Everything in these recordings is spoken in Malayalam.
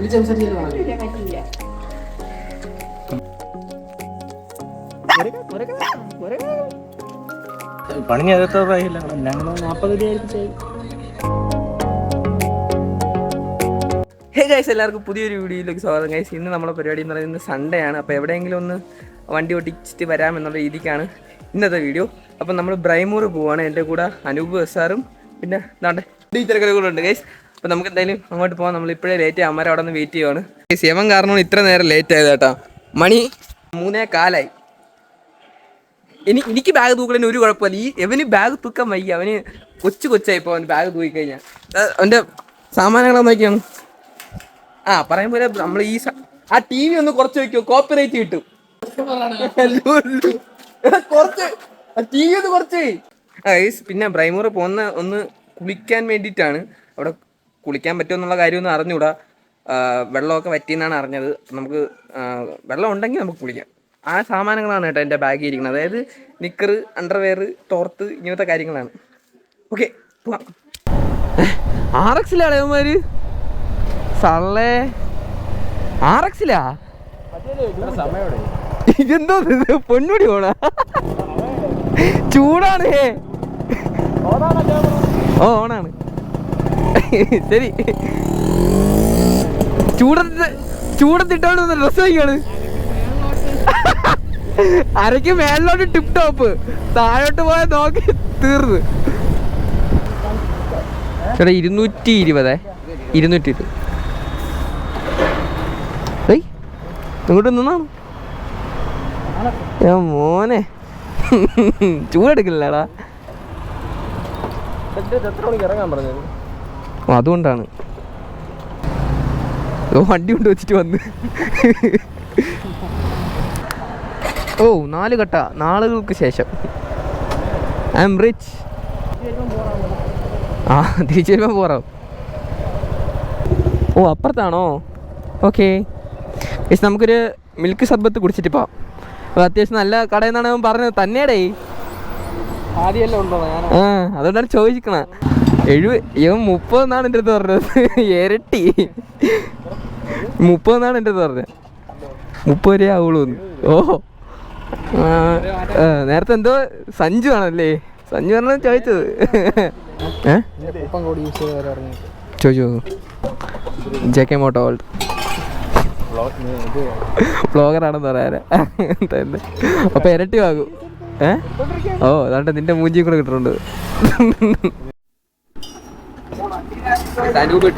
വിളിച്ച് പണി ചെയ്തോറായില്ല ഞങ്ങൾ നാൽപ്പത് രൂപ ഹേ ഗൈസ് എല്ലാവർക്കും പുതിയൊരു വീഡിയോയിലേക്ക് സ്വാഗതം. ഗൈസ് ഇന്ന് നമ്മളെ പരിപാടി എന്ന് പറയുന്നത് സൺഡേ ആണ്. അപ്പോൾ എവിടെയെങ്കിലും ഒന്ന് വണ്ടി ഓടിച്ചിട്ട് വരാം എന്നുള്ള രീതിക്കാണ് ഇന്നത്തെ വീഡിയോ അപ്പം നമ്മൾ ബ്രൈമൂർ പോവാണ്. എന്റെ കൂടെ അനൂപ് സാറും പിന്നെ എന്താണ്ട് ടീച്ചറൊക്കെ കൂടെ ഉണ്ട്. ഗൈസ് അപ്പോൾ നമുക്ക് എന്തായാലും അങ്ങോട്ട് പോകാം നമ്മൾ ഇപ്പോഴേ ലേറ്റ് ആകുമ്പോൾ അവിടെ നിന്ന് വെയിറ്റ് ചെയ്യുവാണ് ഗൈസ് കാരണം ഇത്ര നേരം ലേറ്റ് ആയത് കേട്ടോ. മണി മൂന്നേ കാലായി. ഇനി എനിക്ക് ബാഗ് തൂക്കലിന് ഒരു കുഴപ്പമില്ല. ഈ എവന് ബാഗ് തൂക്കാൻ വയ്യ. അവന് കൊച്ചു കൊച്ചായി അവന് ബാഗ് തൂക്കി കഴിഞ്ഞാൽ അവന്റെ സാമാനങ്ങളെ നോക്കിയാണ് ആ പറയും പോലെ നമ്മൾ ഈ ആ ടി വി ഒന്ന് കുറച്ച് വെക്കോ. കോപ്പിറൈറ്റ് കിട്ടും. കുറച്ച്. ടി വി ഒന്ന് കുറച്ച്. പിന്നെ ബ്രൈമൂർ പോകുന്ന ഒന്ന് കുളിക്കാൻ വേണ്ടിയിട്ടാണ്. അവിടെ കുളിക്കാൻ പറ്റുമെന്നുള്ള കാര്യമൊന്നും അറിഞ്ഞൂടാ വെള്ളമൊക്കെ പറ്റിയെന്നാണ് അറിഞ്ഞത്. നമുക്ക് വെള്ളം ഉണ്ടെങ്കിൽ നമുക്ക് കുളിക്കാം. ആ സാമാനങ്ങളാണ് കേട്ടോ എന്റെ ബാഗിൽ ഇരിക്കുന്നത്. അതായത് നിക്കർ അണ്ടർവെയർ ടോർത്ത് ഇങ്ങനത്തെ കാര്യങ്ങളാണ്. ഓക്കെ പോവാം. ആർ എക്സിലാണ് അവന്മാര് സള്ളേ. ആർ എക്സിലാ? ഇതെന്തോ ഇത്? പൊന്നുടി പോണ ചൂടാണ് ഓണാണ്. ശരി. ചൂടത്ത് ചൂടത്തിട്ടോണ്ട് വന്ന ഡ്രസ് വയ്ക്കാണ് അരയ്ക്ക് മേളിലോട്ട് ടിപ് ടോപ്പ് താഴോട്ട് പോയ നോക്കി തീർന്ന്. ചേട്ടാ ഇരുന്നൂറ്റി ഇരുപതേ. ഇരുന്നൂറ്റി ഇരുപത്. ഏയ് ഇങ്ങോട്ട് നിന്നാണ്. ഞാൻ മോനെ. ചൂടെടുക്കില്ലടാ എത്ര മണിക്ക് ഇറങ്ങാൻ പറഞ്ഞത്? അതുകൊണ്ടാണ്. ഓ വണ്ടി കൊണ്ട് വെച്ചിട്ട് വന്ന്. ഓ നാല് കട്ട. നാളുകൾക്ക് ശേഷം. I'm rich. ആ തിരിച്ചു വരുമ്പോൾ പോറാം. ഓ അപ്പുറത്താണോ? ഓക്കെ. ചേച്ചി നമുക്കൊരു മിൽക്ക് സർബത്ത് കുടിച്ചിട്ട് പോവാം. അത്യാവശ്യം നല്ല കടയിൽ നിന്നാണ് അവൻ പറഞ്ഞത്. തന്നെയടേ. ആദ്യമല്ലേ ഉണ്ടോ? ആ അതുകൊണ്ടാണ് ചോദിക്കണ. എഴുപ മുപ്പതെന്നാണ് എന്റെ അടുത്ത് പറഞ്ഞത്. ഇരട്ടി മുപ്പതെന്നാണ് എന്റെ അടുത്ത് പറഞ്ഞത്. മുപ്പത് രൂപ ആവുള്ളൂ ഓ. നേരത്തെ എന്തോ സഞ്ജു ആണല്ലേ? സഞ്ജു പറഞ്ഞ ചോദിച്ചത്. ചോദിച്ചു ജെ കെ മോട്ടോ വേൾഡ് ബ്ലോഗറാണെന്ന് തന്നെ അപ്പൊ ഇരട്ടി വാങ്ങും. ഏ? ഓ അതാണ്ട് നിന്റെ മൂഞ്ചി കൂടെ കിട്ടുന്നുണ്ട്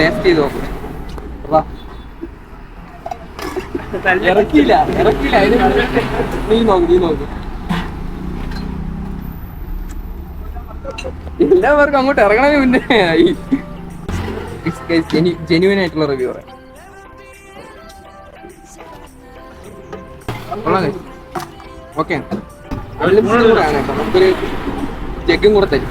ടേസ്റ്റ് ചെയ്ത് നോക്കും. ഇറക്കിയില്ല ഇറക്കിയില്ല എല്ലാവർക്കും അങ്ങോട്ട് ഇറങ്ങണേ മുന്നേ. ജെന്യൂൻ ആയിട്ടുള്ള റിവ്യൂ പറയാം. ഓക്കെ ജഗ്ഗും കൂടെ തരും.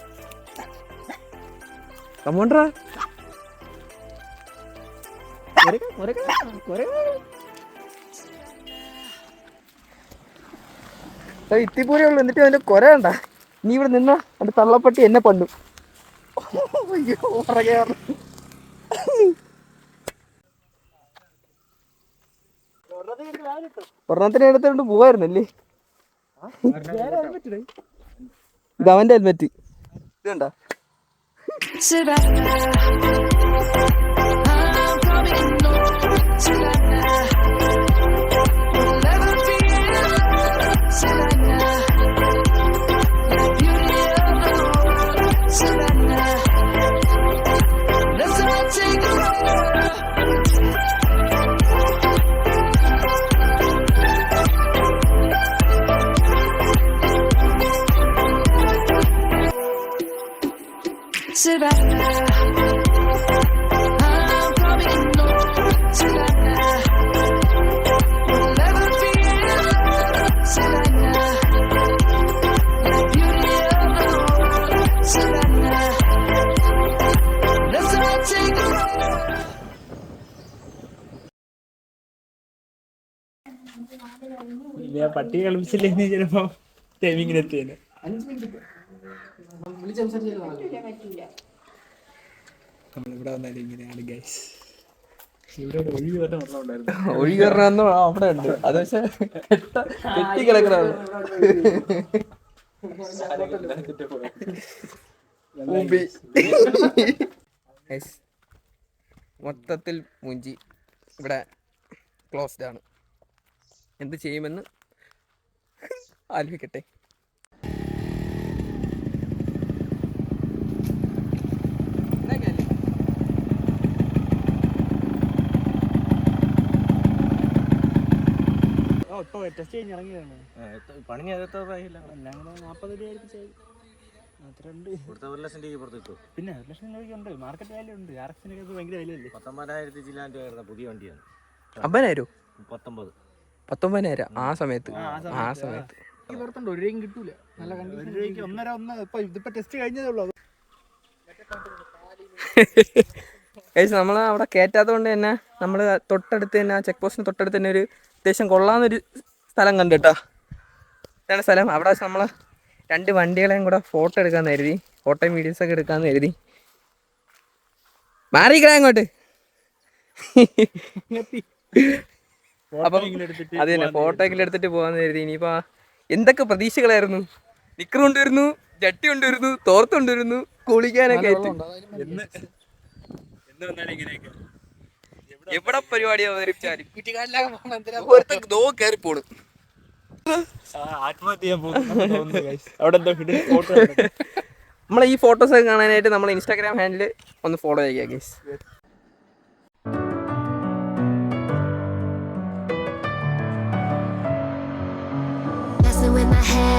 കമോണ്ട്രാ ഇത്തിപ്പൂരേ ഉള്ളു. എന്നിട്ട് അതിന്റെ കൊര കണ്ട. നീ ഇവിടെ നിന്ന? അതിന്റെ തള്ളപ്പട്ടി എന്നെ പണ്ടു. ഒരെണ്ണത്തിന് എടുത്തോണ്ട് പോവായിരുന്നല്ലേ? ഇത് അവന്റെ ഹെൽമെറ്റ് ഇത് കണ്ടാ? Should to that. പട്ടി കളിപ്പിച്ചില്ലേ അഞ്ച് മിനിറ്റ് നമ്മളിവിടെ വന്നാലും ഇങ്ങനെയാണ് ഗൈസ് ഒഴുകി പറഞ്ഞ അവിടെ ഉണ്ട്. അത് പക്ഷെ കെട്ടി കിടക്കണത് മൊത്തത്തിൽ മുഞ്ചി ഇവിടെ ക്ലോസ്ഡ് ആണ്. എന്ത് ചെയ്യുമെന്ന് ആലോചിക്കട്ടെ. ടെസ്റ്റ് കഴിഞ്ഞ് ഇറങ്ങിയതാണ്. പണി നേരത്തായില്ല എല്ലാം കൂടെ നാൽപ്പത് രൂപ ആയിരിക്കും അത്രയുണ്ട് ഇവിടുത്തെ ഒരു ലക്ഷം രൂപ പുറത്ത് കിട്ടും പിന്നെ ഒരു ലക്ഷം രൂപയ്ക്ക് ഉണ്ട്. മാർക്കറ്റ് വാല്യൂ ഉണ്ട്. ആർ എക്സിനൊക്കെ ഭയങ്കര വിലയല്ലേ? പത്തൊമ്പതിനായിരത്തി ചില്ലാൻ രൂപ പുതിയ വണ്ടിയാണ്. അമ്പതിനായിരം? പത്തൊമ്പത്. പത്തൊമ്പതിനായിരം. ആ സമയത്ത്. ആ, സമയത്ത്, പുറത്തുണ്ട്. ഒരു രൂപയും കിട്ടൂല. നല്ല ഒരു രൂപയ്ക്ക് ഒന്നര ഒന്ന് ഇപ്പൊ ഇതിപ്പോ ടെസ്റ്റ് കഴിഞ്ഞതേ ഉള്ളൂ. നമ്മൾ അവിടെ കയറ്റാത്തത് കൊണ്ട് തന്നെ നമ്മൾ തൊട്ടടുത്ത് തന്നെ ആ ചെക്ക് പോസ്റ്റിന് തൊട്ടടുത്ത് തന്നെ ഒരു അത്യാവശ്യം കൊള്ളാവുന്നൊരു സ്ഥലം കണ്ടു കേട്ടോ ഇതാണ് സ്ഥലം. അവിടെ വെച്ച് നമ്മൾ രണ്ട് വണ്ടികളെയും കൂടെ ഫോട്ടോ എടുക്കാൻ കരുതി. ഫോട്ടോയും വീഡിയോസ് ഒക്കെ എടുക്കാൻ കരുതി. മാറിക്കണേ അങ്ങോട്ട്. അപ്പം അത് തന്നെ ഫോട്ടോ എങ്കിലും എടുത്തിട്ട് പോകാന്ന് കരുതി. ഇനിയിപ്പോ എന്തൊക്കെ പ്രതീക്ഷകളായിരുന്നു? നിക്കർ കൊണ്ടുവരുന്നു ജട്ടി കൊണ്ടുവരുന്നു തോർത്ത് കൊണ്ടുവരുന്നു കുളിക്കാനൊക്കെ ആയിട്ട് എന്ന് എന്ന് വന്നാലും ഇങ്ങനെയൊക്കെ എവിടെ പരിപാടി അവതരിപ്പിച്ചാലും. കയറി പോണു. ആത്മഹത്യ അവിടെ നമ്മളെ ഈ ഫോട്ടോസ് ഒക്കെ കാണാനായിട്ട് നമ്മൾ ഇൻസ്റ്റാഗ്രാം ഹാൻഡിൽ ഒന്ന് ഫോളോ ചെയ്യുക guys with my head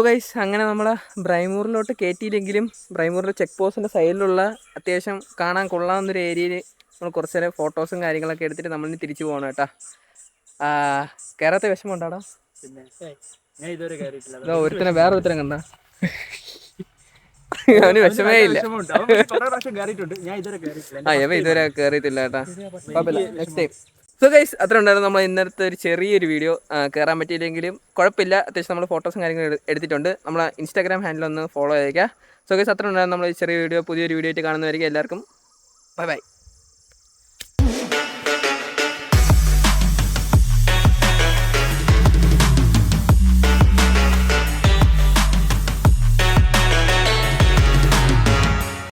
so guys അങ്ങനെ നമ്മൾ ബ്രൈമൂറിലോട്ട് കയറ്റിയില്ലെങ്കിലും ബ്രൈമൂറിലെ ചെക്ക് പോസ്റ്റിന്റെ സൈഡിലുള്ള അത്യാവശ്യം കാണാൻ കൊള്ളാവുന്നൊരു ഏരിയയിൽ നമ്മൾ കുറച്ച് നേരം ഫോട്ടോസും കാര്യങ്ങളൊക്കെ എടുത്തിട്ട് നമ്മളിനി തിരിച്ചു പോകണം കേട്ടാ. കയറാത്ത വിഷമം ഉണ്ടാടാ പിന്നെ ഒരുത്തനെ വേറെ ഒരുത്തനെ കണ്ട. അവന് വിഷമേ ഇല്ല. ആ ഇവ ഇതുവരെ കയറിയിട്ടില്ല കേട്ടാ. നെക്സ്റ്റ് ടൈം സോ ഗൈസ് അത്ര ഉണ്ടായിരുന്നു. നമ്മൾ ഇന്നത്തെ ഒരു ചെറിയൊരു വീഡിയോ കയറാൻ പറ്റിയില്ലെങ്കിലും കുഴപ്പമില്ല. അത്യാവശ്യം നമ്മൾ ഫോട്ടോസും കാര്യങ്ങളും എടു- എടുത്തിട്ടുണ്ട്. നമ്മൾ ഇൻസ്റ്റാഗ്രാം ഹാൻഡിൽ ഒന്ന് ഫോളോ ചെയ്തേക്കുക സോ ഗൈസ് അത്ര ഉണ്ടായിരുന്നു. നമ്മൾ ചെറിയ വീഡിയോ പുതിയൊരു വീഡിയോ ആയിട്ട് കാണുന്നവരിക്കും എല്ലാവർക്കും. Bye bye